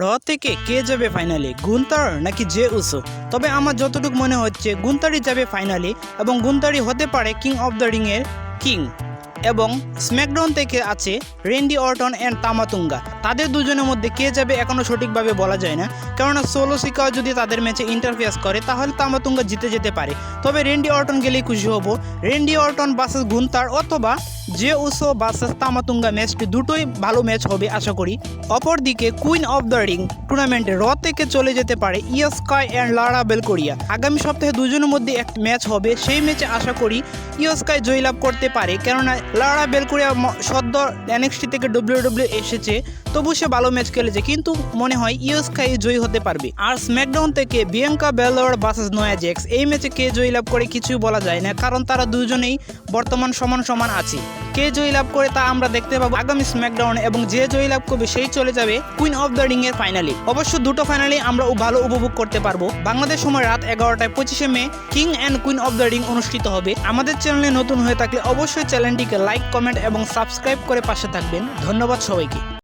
র থেকে কে যাবে ফাইনালে গুন্তার নাকি জে উসো তবে আমার যতটুকু মনে হচ্ছে, গুন্তারই যাবে ফাইনালে এবং গুন্তারই হতে পারে কিং অফ দ্য রিং এর কিং এবং স্ম্যাকডাউন থেকে আছে রেন্ডি অর্টন অ্যান্ড তামাতুঙ্গা। তাদের দুজনের মধ্যে কে যাবে এখনও সঠিকভাবে বলা যায় না। কেননা সোলো সিকাও যদি তাদের ম্যাচে ইন্টারফেস করে, তাহলে তামাতুঙ্গা জিতে যেতে পারে। তবে রেন্ডি অর্টন গেলেই খুশি হব। রেন্ডি অর্টন বাসেস গুন্তার অথবা যে উসো বাসেস তামাতুঙ্গা ম্যাচটি দুটোই ভালো ম্যাচ হবে আশা করি। অপরদিকে কুইন অফ দ্য রিং টুর্নামেন্টে র থেকে চলে যেতে পারে ইয়স্কাই অ্যান্ড লারা বেলকোরিয়া আগামী সপ্তাহে দুজনের মধ্যে এক ম্যাচ হবে, সেই ম্যাচে আশা করি ইয়স্কাই জয়লাভ করতে পারে, কেননা লারা বেলকোরিয়া ম- সদ্য এনএক্সটি থেকে ডব্লিউ এসেছে, তবু সে ভালো ম্যাচ খেলেছে, কিন্তু মনে হয় ইয়স্কাই জয়ী হতে পারবে। আর স্ম্যাকডাউন থেকে Bianca Belair versus Nia Jax এই ম্যাচে কে জয়লাভ করে কিছুই বলা যায় না, কারণ তারা দুজনেই বর্তমান সমান সমান আছে। কে জয় লাভ করে তা আমরা দেখতে পাবো আগামী স্ম্যাকডাউন এবং যে জয় লাভ করবে সেই চলে যাবে কুইন অফ দ্য রিং এর ফাইনালে অবশ্য দুটো ফাইনালে আমরা ভালো উপভোগ করতে পারব। বাংলাদেশ সময় রাত এগারোটায় পঁচিশে May king and queen of the ring অনুষ্ঠিত হবে। আমাদের চ্যানেলে নতুন হয়ে থাকলে অবশ্যই চ্যানেলটিকে লাইক কমেন্ট এবং সাবস্ক্রাইব করে পাশে থাকবেন। ধন্যবাদ সবাইকে।